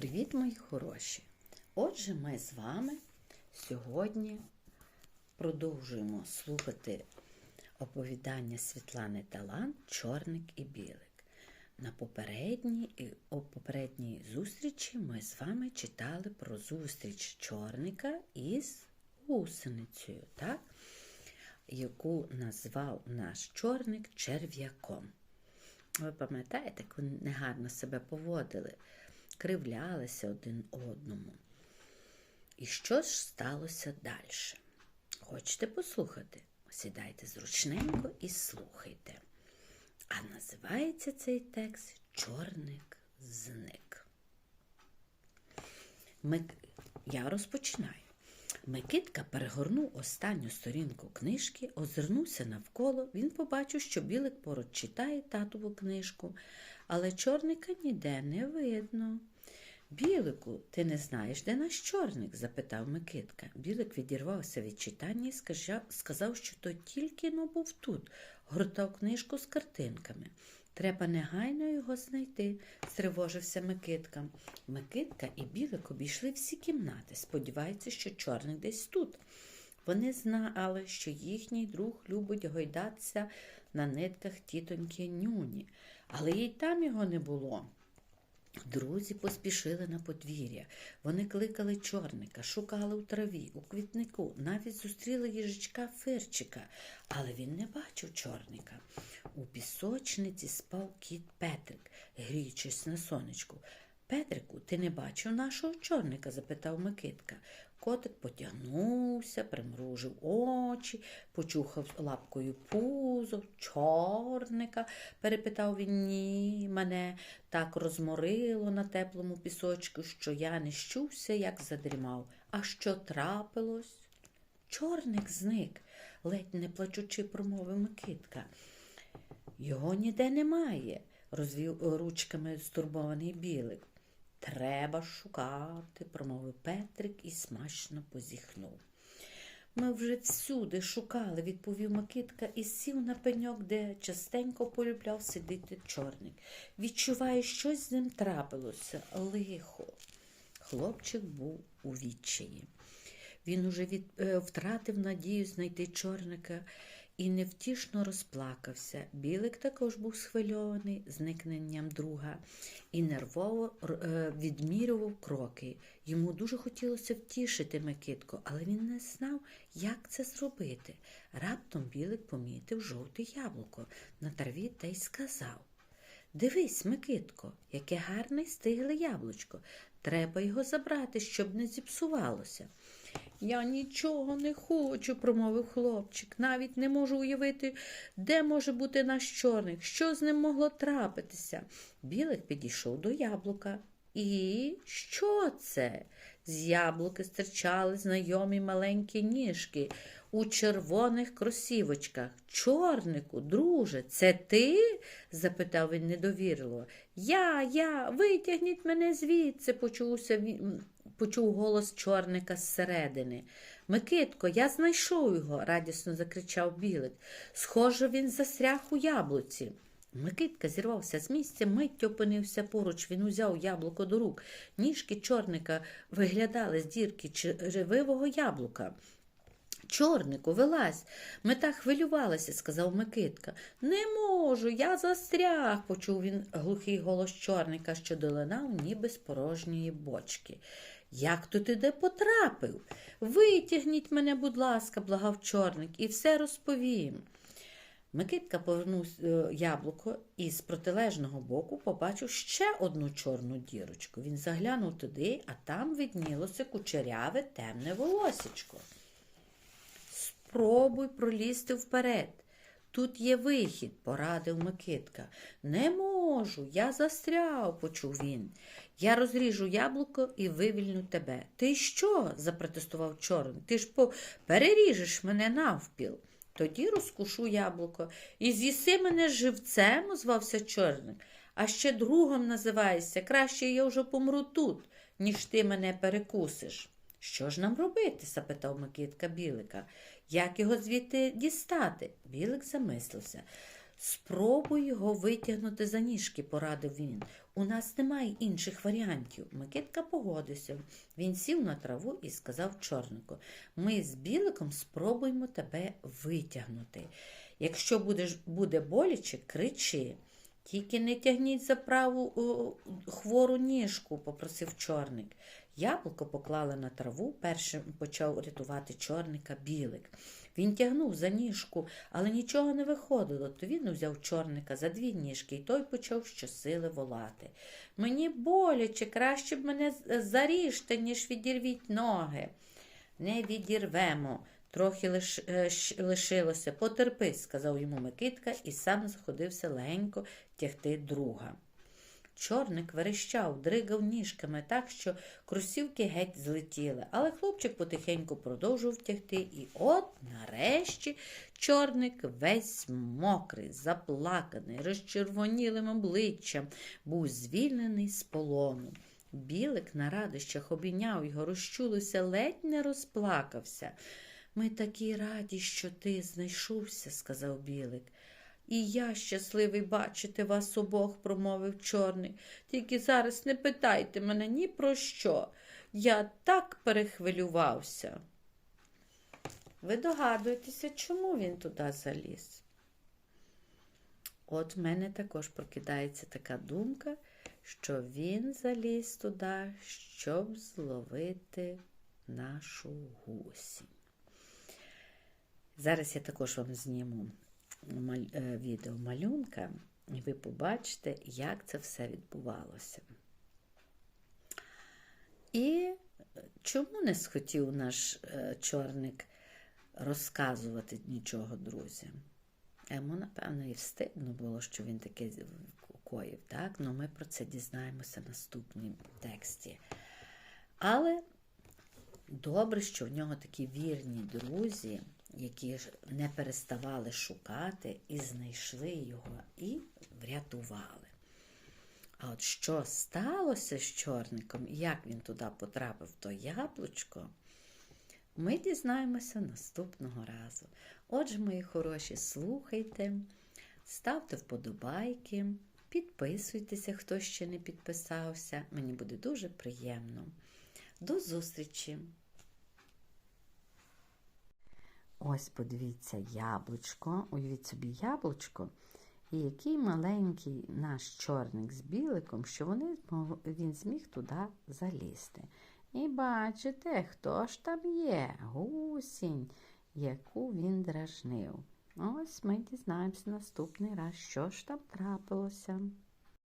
Привіт, мої хороші! Отже, ми з вами сьогодні продовжуємо слухати оповідання Світлани Талант Чорник і Білик. На попередній, попередній зустрічі ми з вами читали про зустріч чорника із гусеницею, так? яку назвав наш чорник черв'яком. Ви пам'ятаєте, як вони негарно себе поводили, кривлялися один одному. І що ж сталося далі? Хочете послухати? Сідайте зручненько і слухайте. А називається цей текст Чорник зник. Мик... Я розпочинаю. Микитка перегорнув останню сторінку книжки, озирнувся навколо. Він побачив, що білик поруч читає татову книжку, але чорника ніде не видно. Білику, ти не знаєш, де наш чорник? запитав Микитка. Білик відірвався від читання і сказав, що той тільки но був тут, гортав книжку з картинками. Треба негайно його знайти, стривожився Микитка. Микитка і Білик обійшли всі кімнати, сподіваються, що чорник десь тут. Вони знали, що їхній друг любить гойдатися на нитках тітоньки нюні, але й там його не було. Друзі поспішили на подвір'я. Вони кликали чорника, шукали у траві, у квітнику, навіть зустріли їжачка Фирчика, але він не бачив чорника. У пісочниці спав кіт Петрик, гріючись на сонечку. Петрику, ти не бачив нашого чорника? запитав Микитка. Котик потягнувся, примружив очі, почухав лапкою пузо, чорника, перепитав він ні, мене так розморило на теплому пісочку, що я не щувся, як задрімав. А що трапилось? Чорник зник, ледь не плачучи, промовив Микитка. Його ніде немає, розвів ручками стурбований білик. Треба шукати, промовив Петрик і смачно позіхнув. Ми вже всюди шукали, відповів Микитка і сів на пеньок, де частенько полюбляв сидіти чорник. Відчуваю, щось з ним трапилося, лихо. Хлопчик був у відчаї. Він уже від, е, втратив надію знайти чорника і невтішно розплакався. Білик також був схвильований зникненням друга і нервово е, відмірював кроки. Йому дуже хотілося втішити Микитку, але він не знав, як це зробити. Раптом білик помітив жовте яблуко на траві та й сказав. Дивись, Микитко, яке гарне стигле яблучко. Треба його забрати, щоб не зіпсувалося. Я нічого не хочу, промовив хлопчик. Навіть не можу уявити, де може бути наш чорник, що з ним могло трапитися. Білик підійшов до яблука. І що це? З яблуки стирчали знайомі маленькі ніжки у червоних кросівочках. Чорнику, друже, це ти? запитав він недовірливо. Я, я, витягніть мене звідси, почувся він. Почув голос чорника зсередини. Микитко, я знайшов його, радісно закричав білик. Схоже, він застряг у яблуці. Микитка зірвався з місця, миттю опинився поруч. Він узяв яблуко до рук. Ніжки чорника виглядали з дірки черевивого яблука. Чорнику, вилазь. Ми так хвилювалися, сказав Микитка. Не можу, я застряг, почув він глухий голос чорника, що долинав ніби з порожньої бочки. Як то ти де потрапив? Витягніть мене, будь ласка, благав чорник, і все розповім. Микитка повернув е, яблуко і з протилежного боку побачив ще одну чорну дірочку. Він заглянув туди, а там виднілося кучеряве темне волосічко. Спробуй пролізти вперед. Тут є вихід, порадив Микитка. Не можу, я застряв, почув він. Я розріжу яблуко і вивільню тебе. Ти що? запротестував чорний. Ти ж по... переріжеш мене навпіл. Тоді розкушу яблуко. І з'їси мене живцем, озвався чорник. А ще другом називаєшся. Краще я вже помру тут, ніж ти мене перекусиш. Що ж нам робити? запитав Микитка Білика. Як його звідти дістати? Білик замислився. Спробуй його витягнути за ніжки, порадив він. У нас немає інших варіантів. Микитка погодився. Він сів на траву і сказав чорнику: Ми з біликом спробуємо тебе витягнути. Якщо будеш, буде боляче, кричи. Тільки не тягніть за праву о, хвору ніжку, попросив чорник. Яблуко поклали на траву, першим почав рятувати чорника білик. Він тягнув за ніжку, але нічого не виходило, то він узяв чорника за дві ніжки, і той почав щосили волати. Мені боляче, краще б мене заріжте, ніж відірвіть ноги. Не відірвемо. Трохи лиш, е, лишилося. Потерпи, сказав йому Микитка і сам заходився легенько тягти друга. Чорник верещав, дригав ніжками так, що кросівки геть злетіли, але хлопчик потихеньку продовжував тягти, і от нарешті чорник весь мокрий, заплаканий, розчервонілим обличчям, був звільнений з полону. Білик на радощах обійняв його, розчулився, ледь не розплакався. Ми такі раді, що ти знайшовся, сказав Білик. І я щасливий бачити вас обох, промовив чорний. Тільки зараз не питайте мене ні про що. Я так перехвилювався. Ви догадуєтеся, чому він туди заліз? От в мене також прокидається така думка, що він заліз туди, щоб зловити нашу гусінь. Зараз я також вам зніму відео малюнка, і ви побачите, як це все відбувалося. І чому не схотів наш е, чорник розказувати нічого друзям? Йому, напевно, і встидно було, що він таке коїв, так? Ну, ми про це дізнаємося в наступному тексті. Але добре, що в нього такі вірні друзі, які не переставали шукати і знайшли його, і врятували. А от що сталося з чорником, і як він туди потрапив, то яблучко, ми дізнаємося наступного разу. Отже, мої хороші, слухайте, ставте вподобайки, підписуйтеся, хто ще не підписався. Мені буде дуже приємно. До зустрічі! Ось подивіться яблучко. Уявіть собі яблучко. І який маленький наш чорник з біликом, що вони, він зміг туди залізти. І бачите, хто ж там є? Гусінь, яку він дражнив. Ось ми дізнаємося наступний раз, що ж там трапилося.